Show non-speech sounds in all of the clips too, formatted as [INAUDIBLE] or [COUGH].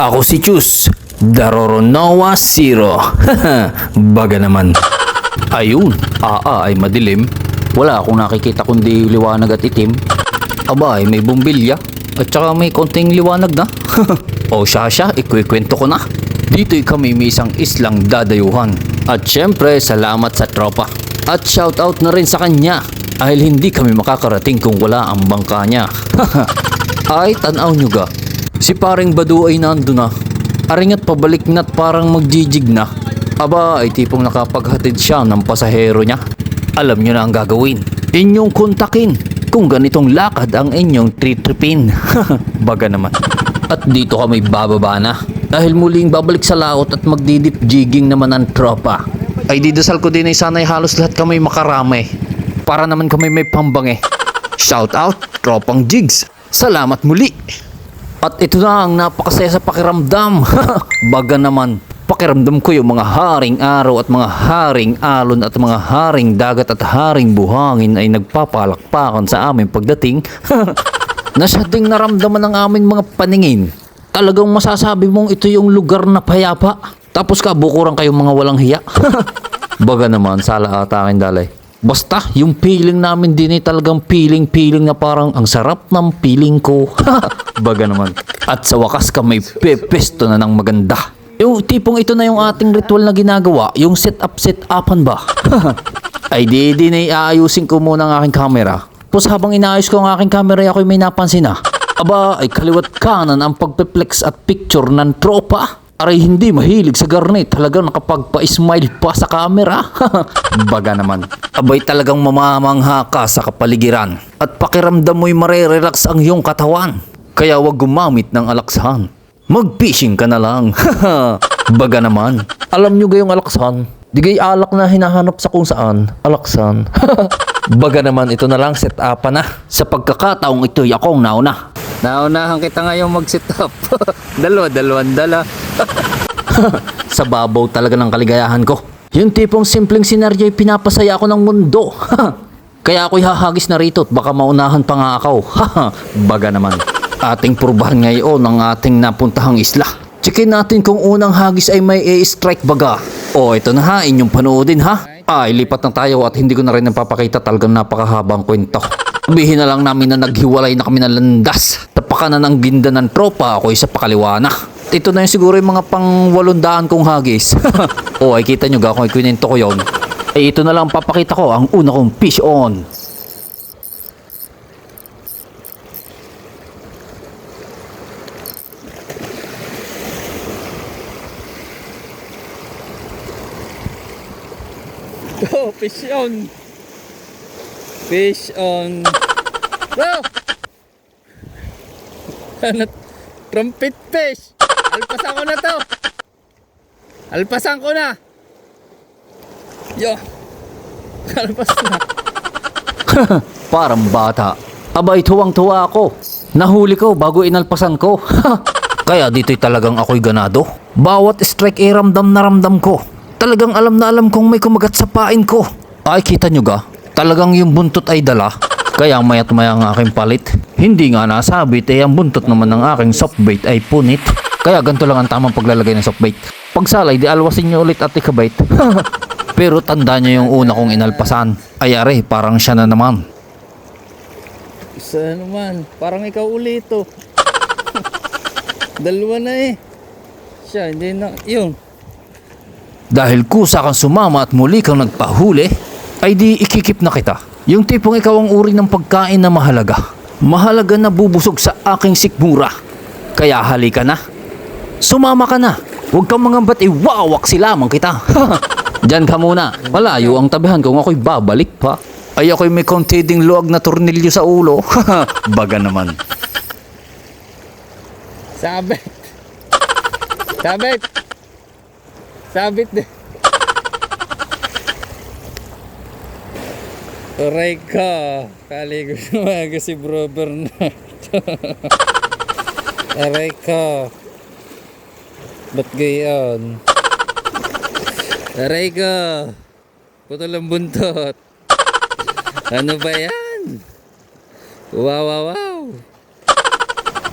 Ako si Chus, Daroronowa Zero. [LAUGHS] Baga naman. Ayun, aa ay madilim. Wala akong nakikita kundi liwanag at itim. Aba ay may bumbilya. At saka may konting liwanag na. [LAUGHS] o siya siya, ikwikwento ko na. Dito'y kami may isang islang dadayuhan. At syempre, salamat sa tropa. At shoutout na rin sa kanya. Dahil hindi kami makakarating kung wala ang bangka niya. [LAUGHS] ay, tanaw nyo ga. Si paring Badu ay nando na. Aringat pabalik na't parang magjijig na. Aba ay tipong nakapaghatid siya ng pasahero niya. Alam nyo na ang gagawin. Inyong kontakin kung ganitong lakad ang inyong tritripin. [LAUGHS] Baga naman. At dito kami bababa na. Dahil muling babalik sa laot at magdidip jigging naman ang tropa. Ay didasal ko din ay sana'y halos lahat kami makarami. Para naman kami may pambangi. Shout out, tropang jigs. Salamat muli. At ito na ang napakasaya sa pakiramdam. [LAUGHS] Baga naman, pakiramdam ko yung mga haring araw at mga haring alon at mga haring dagat at haring buhangin ay nagpapalakpakan sa aming pagdating. [LAUGHS] Nasyading naramdaman ng aming mga paningin. Talagang masasabi mong ito yung lugar na payapa. Tapos kabukuran kayong mga walang hiya. [LAUGHS] Baga naman, sala ata akin dalay. Basta, yung feeling namin din ay talagang feeling-feeling na parang ang sarap ng feeling ko. [LAUGHS] Baga naman. At sa wakas ka may pepesto na ng maganda. Yung tipong ito na yung ating ritual na ginagawa, yung set-up-set-upan ba? [LAUGHS] ay di di na iayusin ko muna ang aking camera. Tapos habang inaayos ko ang aking camera, ako'y may napansin na. Aba, ay kaliwat kanan ang pagpe-flex at picture ng tropa. Aray hindi mahilig sa garnet, talagang nakapagpa-smile pa sa camera. [LAUGHS] Baga naman. Abay talagang mamamangha ka sa kapaligiran. At pakiramdam mo'y marerelax ang iyong katawan. Kaya wag gumamit ng alaksahan. Mag-fishing ka na lang. [LAUGHS] Baga naman. Alam nyo gayong alaksan? Di gay alak na hinahanap sa kung saan. Alaksan. [LAUGHS] Baga naman ito na lang set up na. Sa pagkakataong ito'y akong nauna. Naunahan kita ngayon mag-set up. dalawa, dalawang dala. [LAUGHS] sa babaw talaga ng kaligayahan ko. Yung tipong simpleng senaryo ay pinapasaya ako ng mundo. [LAUGHS] Kaya ako'y hahagis na rito at baka maunahan pa nga ako. [LAUGHS] Baga naman. Ating purbahan ngayon ang ating napuntahang isla. Checkin natin kung unang hagis ay may a-strike baga. O ito na ha, inyong panoodin ha. Ay, lipat na tayo at hindi ko na rin napapakita talagang napakahabang kwento. Sabihin na lang namin na naghiwalay na kami ng landas. Tapakan na ng ginda ng tropa ako isa pakaliwa na. Ito na yung siguro yung mga pang walundaan kong hagis. [LAUGHS] o ay kita nyo ga kung ikwinento ko yon. Ay ito na lang papakita ko ang una kong fish on. [LAUGHS] Oh, fish on. Fish on. [LAUGHS] Ano? Trumpet fish. Alpasan ko na to. Alpasan ko na. Yo. [LAUGHS] Alpas na. [LAUGHS] Parang bata. Abay, tuwang-tuwa ako. Nahuli ko bago inalpasan ko. [LAUGHS] Kaya dito'y talagang ako'y ganado. Bawat strike ay ramdam na ramdam ko. Talagang alam na alam kong may kumagat sa pain ko. Ay, kita nyo ga? Talagang yung buntot ay dala. Kaya mayat maya ang aking palit. Hindi nga nasabit eh ang buntot naman ng aking softbait ay punit. Kaya ganito lang ang tamang paglalagay ng softbait. Pagsalay, di alwasin nyo ulit at ikabait. [LAUGHS] Pero tanda nyo yung una kong inalpasan. Ay are, parang siya na naman. Isa naman. Parang ikaw ulit to. [LAUGHS] Dalawa na eh. Siya, hindi na. Yun. Dahil kusa kang sumama at muli kang nagpahuli, ay di ikikip na kita. Yung tipong ikaw ang uri ng pagkain na mahalaga. Mahalaga na bubusog sa aking sikmura. Kaya halika na. Sumama ka na. Huwag kang mangambat iwawak si lamang kita. [LAUGHS] Diyan ka muna. Malayo ang tabihan kung ako'y babalik pa. Ay ako'y may konti ding luwag na tornilyo sa ulo. [LAUGHS] Baga naman. Sabit. Sabit. Sabit din. Aray ka. Kali ko si Bro Bernard. Aray ka. Ba't gayon? Aray ka. Putol ang buntot. Ano ba yan? Wow, wow, wow.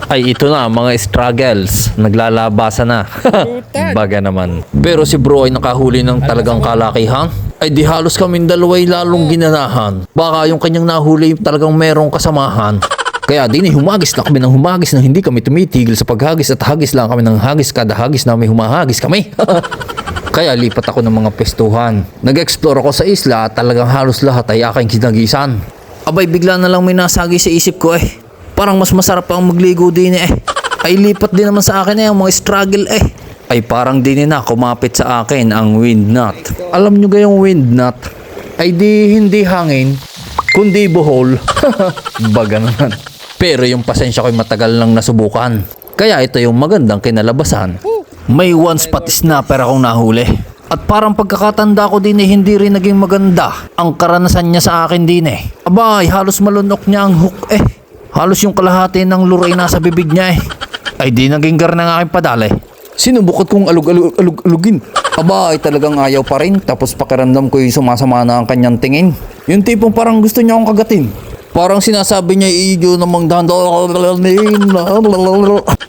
Ay ito na mga struggles. Naglalabasa na. [LAUGHS] Baga naman. Pero si bro ay nakahuli ng talagang kalakihan. Ay di halos kaming dalaway lalong ginanahan. Baka yung kanyang nahuli talagang merong kasamahan. Kaya din eh, humagis na kami ng humagis na hindi kami tumitigil sa paghagis at hagis lang kami ng hagis kada hagis na may humahagis kami. [LAUGHS] Kaya lipat ako ng mga pestuhan. Nag-explore ako sa isla at talagang halos lahat ay aking kinagisan. Abay bigla na lang may nasagi sa isip ko eh. Parang mas masarap pang magligo din eh. Ay lipat din naman sa akin eh ang mga struggle eh. Ay parang din na kumapit sa akin ang wind knot. Alam nyo gayong wind knot? Ay di hindi hangin, kundi buhol. [LAUGHS] Baga naman. Pero yung pasensya ko'y matagal lang nasubukan. Kaya ito yung magandang kinalabasan. May one spot snapper akong nahuli. At parang pagkakatanda ko din eh, hindi rin naging maganda ang karanasan niya sa akin din eh. Abay, halos malunok niya ang hook eh. Halos yung kalahati ng lure ay nasa bibig niya eh. Ay di naging gar ng aking padali. Sinubukot kong alug-alug-alugin. Aba, ay talagang ayaw pa rin. Tapos pakiramdam ko yung sumasama na ang kanyang tingin. Yung tipong parang gusto niya akong kagatin. Parang sinasabi niya iyo namang dahan [LAUGHS]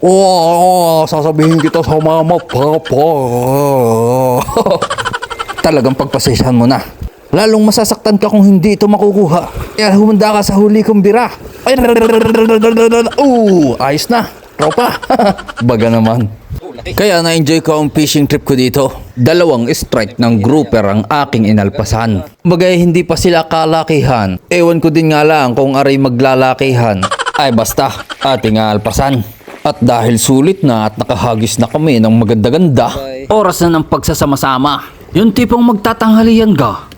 Oh, sasabihin kita sa mama, papa. [LAUGHS] Talagang pagpasensyahan mo na. Lalong masasaktan ka kung hindi ito makukuha. Kaya humanda ka sa huli kong bira. Ay, [LAUGHS] oh, ayos na. Tropa. [LAUGHS] Baga naman. Kaya na-enjoy ko ang fishing trip ko dito. Dalawang strike ng grouper ang aking inalpasan. Bagay hindi pa sila kalakihan. Ewan ko din nga lang kung aray maglalakihan. Ay basta, ating alpasan. At dahil sulit na at nakahagis na kami ng maganda-ganda, oras na ng pagsasama-sama. Yung tipong magtatanghalian ka.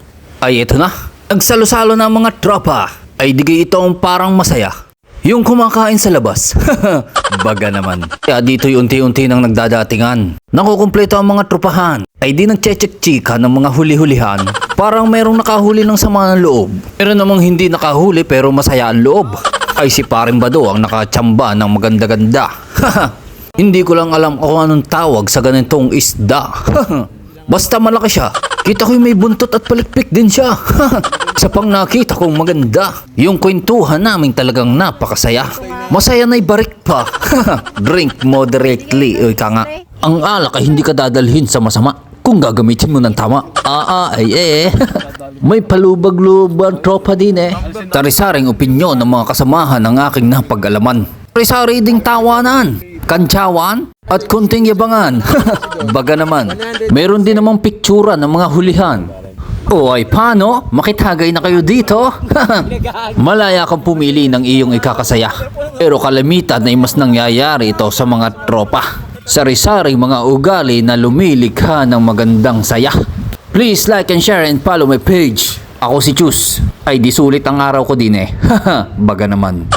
Ay ito na, nagsalo-salo na ang mga tropa. Ay digay ito ang parang masaya. Yung kumakain sa labas. [LAUGHS] Baga naman. Kaya dito'y unti-unti nang nagdadatingan. Nakukumpleto ang mga trupahan. Ay di nagchecheck-chika ng mga huli-hulihan. Parang merong nakahuli ng sama ng loob. Meron namang hindi nakahuli pero masaya ang loob. Ay si paring Bado ang nakachamba ng maganda-ganda. [LAUGHS] hindi ko lang alam kung anong tawag sa ganitong isda. [LAUGHS] Basta malaki siya. Kita ko may buntot at palikpik din siya. [LAUGHS] Sa pang nakita kong maganda. Yung kwentuhan namin talagang napakasaya. Masaya na'y barik pa. [LAUGHS] Drink moderately. Uy ka nga. Ang alak ay hindi ka dadalhin sa masama kung gagamitin mo ng tama. Ah, ah, ay eh. [LAUGHS] May palubag-lubang tropa din eh. Tarisaring opinyon ng mga kasamahan ng aking napag-alaman. Tarisari ding tawanan, kantsawan, at kunting yabangan. [LAUGHS] Baga naman, meron din namang piktura ng mga hulihan. O ay paano? Makitagay na kayo dito? [LAUGHS] Malaya kang pumili ng iyong ikakasaya. Pero kalamitan ay mas nangyayari ito sa mga tropa. Sari-saring mga ugali na lumilikha ng magandang saya. Please like and share and follow my page. Ako si Chus. Ay di sulit ang araw ko din eh. [LAUGHS] Baga naman.